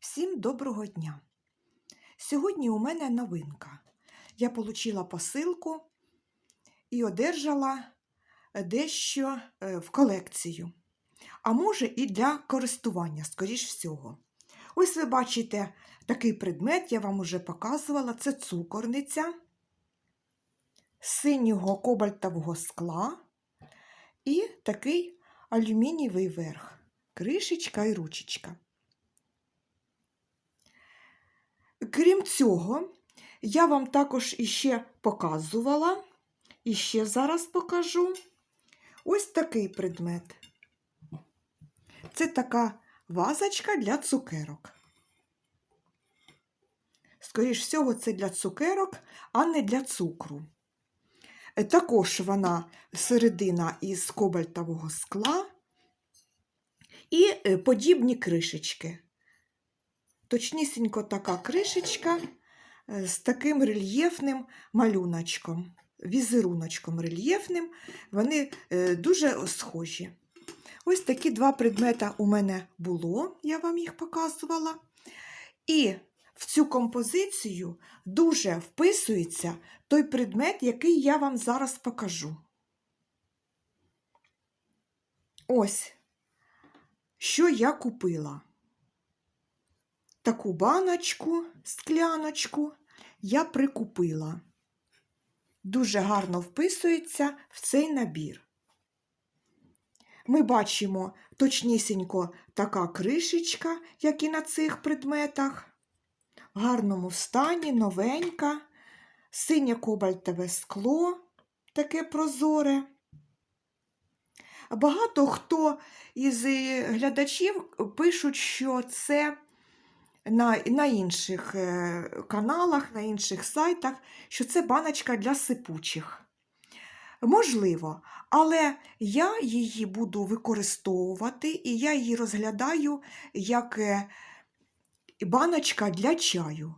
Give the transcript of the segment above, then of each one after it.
Всім доброго дня! Сьогодні у мене новинка. Я отримала посилку і одержала дещо е, в колекцію, а може і для користування, скоріш всього. Ось ви бачите такий предмет, я вам уже показувала. Це цукорниця синього кобальтового скла і такий алюмінієвий верх, кришечка і ручечка. Крім цього, я вам також іще показувала, і ще зараз покажу ось такий предмет. Це така вазочка для цукерок. Скоріш всього, це для цукерок, а не для цукру. Е, Також вона середина із кобальтового скла і е, подібні кришечки. Точнісінько така кришечка е, з таким рельєфним малюночком, візеруночком рельєфним. Вони е, дуже схожі. Ось такі два предмета у мене було, я вам їх показувала. І в цю композицію дуже вписується той предмет, який я вам зараз покажу. Ось, що я купила. Таку баночку, скляночку я прикупила. Дуже гарно вписується в цей набір. Ми бачимо точнісінько така кришечка, як і на цих предметах. В гарному стані, новенька, синє кобальтове скло, таке прозоре. Багато хто із е, глядачів пишуть, що це на, на інших е, каналах, на інших сайтах, що це баночка для сипучих. Можливо, але я її буду використовувати і я її розглядаю як е, баночка для чаю.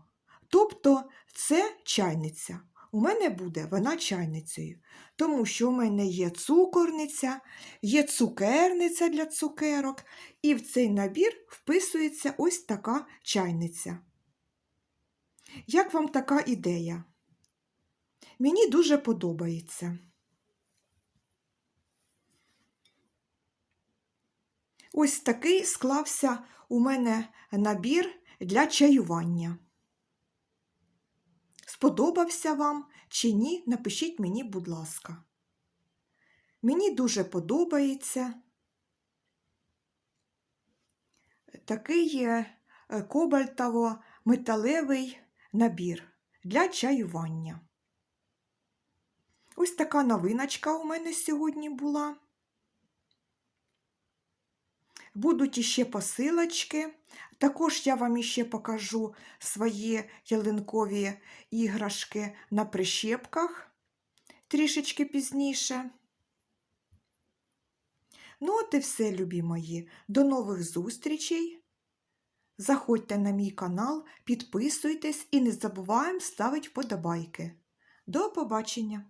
Тобто це чайниця. У мене буде вона чайницею, тому що у мене є цукорниця, є цукерниця для цукерок, і в цей набір вписується ось така чайниця. Як вам така ідея? Мені дуже подобається. Ось такий склався у мене набір для чаювання. Сподобався вам чи ні, напишіть мені, будь ласка. Мені дуже подобається такий е, кобальтово-металевий набір для чаювання. Ось така новиночка у мене сьогодні була. Будуть іще посилочки. Також я вам іще покажу свої ялинкові іграшки на прищепках трішечки пізніше. Ну, от і все, любі мої. До нових зустрічей. Заходьте на мій канал, підписуйтесь і не забуваємо ставити вподобайки. До побачення!